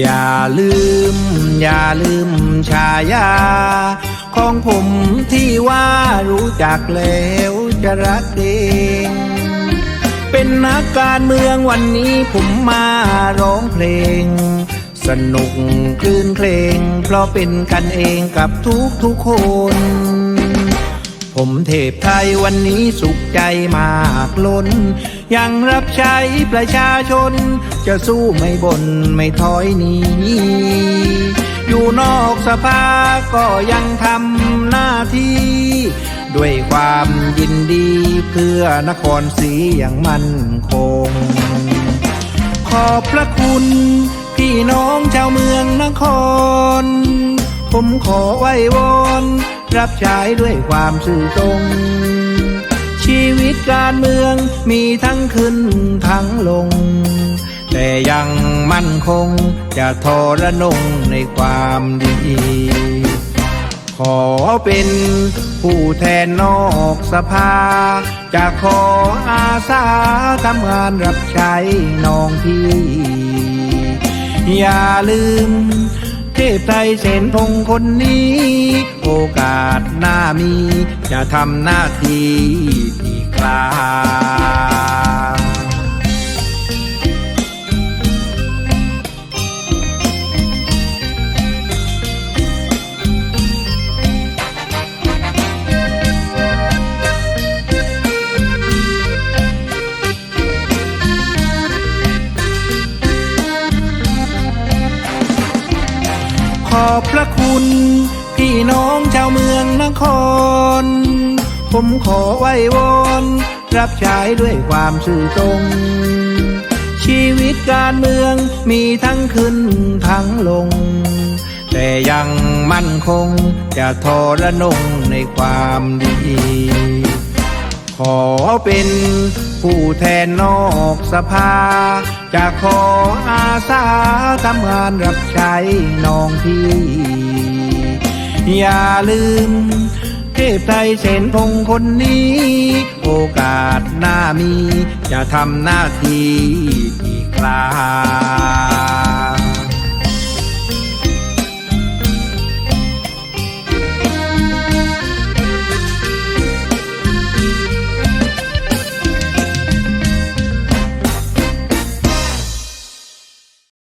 อย่าลืม อย่าลืมชายา ของผมที่ว่ารู้จักแล้วจะรักเองเป็นนักการเมืองวันนี้ผมมาร้องเพลง สนุกคลื่นเพลง เพราะเป็นกันเองกับทุกทุกคน ผมเทพไทยวันนี้สุขใจมากล้น ยังรับใช้ประชาชน จะสู้ไม่บน่นไม่ถอยหนีอยู่นอกสภาก็ยังทำหน้าที่ ด้วยความยินดีเพื่อนครศรีอย่างมั่นคง ขอบพระคุณพี่น้องชาวเมืองนคร ผมขอไหว้วอน รับใช้ด้วยความสื่อตรง ชีวิตการเมืองมีทั้งขึ้นทั้งลง แต่ยังมั่นคงจะทรนงในความดี ขอเป็นผู้แทนนอกสภา จะขออาสาทำงานรับใช้น้องพี่ อย่าลืม ทพไทยเสนพงคนนี้ โอกาสหน้ามี จะทำหน้าที่ ขอบพระคุณ พี่น้องชาวเมืองนคร ผมขอไหว้วอนรับใช้ด้วยความสื่อตรง ชีวิตการเมืองมีทั้งขึ้นทั้งลง แต่ยังมั่นคงจะทรนงในความดี ขอเป็นผู้แทนนอกสภา จะขออาสาทำงานรับใช้น้องพี่ อย่าลืมเทพไทยเสนพงคนนี้ โอกาสหน้ามี จะทำหน้าที่อีกครา